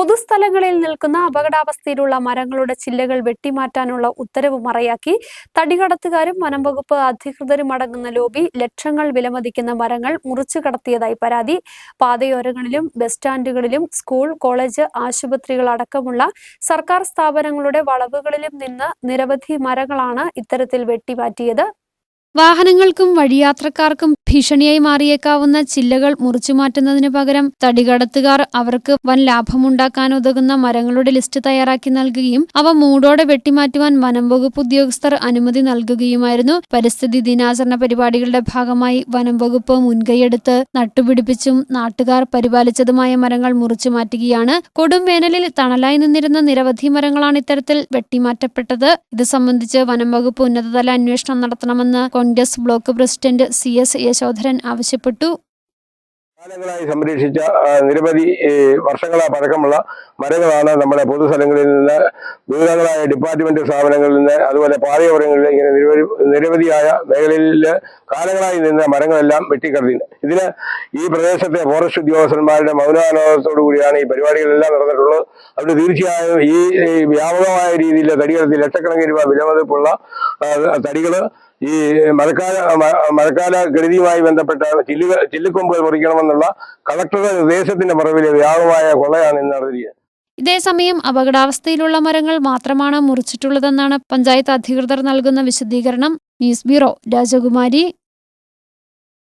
പൊതുസ്ഥലങ്ങളിൽ നിൽക്കുന്ന അപകടാവസ്ഥയിലുള്ള മരങ്ങളുടെ ചില്ലകൾ വെട്ടിമാറ്റാനുള്ള ഉത്തരവ് മറയാക്കി. തടികടത്തുകാരും വനം വകുപ്പ് അധികൃതരും അടങ്ങുന്ന ലോബി ലക്ഷങ്ങൾ വിലമതിക്കുന്ന മരങ്ങൾ മുറിച്ചു കടത്തിയതായി പരാതി. പാതയോരങ്ങളിലും ബസ് സ്റ്റാൻഡുകളിലും സ്കൂൾ കോളേജ് ആശുപത്രികൾ അടക്കമുള്ള സർക്കാർ സ്ഥാപനങ്ങളുടെ വളവുകളിലും നിന്ന് നിരവധി മരങ്ങളാണ് ഇത്തരത്തിൽ വെട്ടിമാറ്റിയത്. വാഹനങ്ങൾക്കും വഴിയാത്രക്കാർക്കും ഭീഷണിയായി മാറിയേക്കാവുന്ന ചില്ലകൾ മുറിച്ചുമാറ്റുന്നതിനു പകരം തടികടത്തുകാർ അവർക്ക് വൻ ലാഭമുണ്ടാക്കാനുതകുന്ന മരങ്ങളുടെ ലിസ്റ്റ് തയ്യാറാക്കി നൽകുകയും അവ മൂടോടെ വെട്ടിമാറ്റുവാൻ വനംവകുപ്പ് ഉദ്യോഗസ്ഥർ അനുമതി നൽകുകയുമായിരുന്നു. പരിസ്ഥിതി ദിനാചരണ പരിപാടികളുടെ ഭാഗമായി വനംവകുപ്പ് മുൻകൈയെടുത്ത് നട്ടുപിടിപ്പിച്ചും നാട്ടുകാർ പരിപാലിച്ചതുമായ മരങ്ങൾ മുറിച്ചു മാറ്റുകയാണ്. കൊടും വേനലിൽ തണലായി നിന്നിരുന്ന നിരവധി മരങ്ങളാണ് ഇത്തരത്തിൽ വെട്ടിമാറ്റപ്പെട്ടത്. ഇത് സംബന്ധിച്ച് വനം വകുപ്പ് ഉന്നതതല അന്വേഷണം നടത്തണമെന്ന് Congress block president C S Yashodharan ആവശ്യപ്പെട്ടു. കാലങ്ങളായി സംരക്ഷിച്ച നിരവധി വർഷങ്ങളാ പഴക്കമുള്ള മരങ്ങളാണ് നമ്മുടെ പൊതുസ്ഥലങ്ങളിൽ നിന്ന് വിവിധങ്ങളായ ഡിപ്പാർട്ട്മെന്റ് സ്ഥാപനങ്ങളിൽ നിന്ന് അതുപോലെ പാതയോരങ്ങളിൽ ഇങ്ങനെ നിരവധി നിരവധിയായ മേഖലയിൽ കാലങ്ങളായി നിന്ന മരങ്ങളെല്ലാം വെട്ടിക്കറി. ഇതിന് ഈ പ്രദേശത്തെ ഫോറസ്റ്റ് ഉദ്യോഗസ്ഥന്മാരുടെ മൗനാനുഭവത്തോടു കൂടിയാണ് ഈ പരിപാടികളെല്ലാം നടന്നിട്ടുള്ളത്. അവിടെ തീർച്ചയായും ഈ വ്യാപകമായ രീതിയിൽ തടികളത്തിൽ ലക്ഷക്കണക്കിന് രൂപ വിലമതിപ്പുള്ള തടികൾ ഈ മഴക്കാല മഴക്കാല ഗണിതിയുമായി ബന്ധപ്പെട്ട ചില്ലുക ചില്ലുകൊമ്പുകൾ മുറിക്കണമെന്നുള്ള കളക്ടറുടെ നിർദ്ദേശത്തിന്റെ മറവിൽ വ്യാപകമായ കൊള്ളയാണ് ഇന്ന് നടന്നിരിക്കുന്നത്. ഇതേസമയം അപകടാവസ്ഥയിലുള്ള മരങ്ങൾ മാത്രമാണ് മുറിച്ചിട്ടുള്ളതെന്നാണ് പഞ്ചായത്ത് അധികൃതർ നൽകുന്ന വിശദീകരണം. ന്യൂസ് ബ്യൂറോ രാജകുമാരി.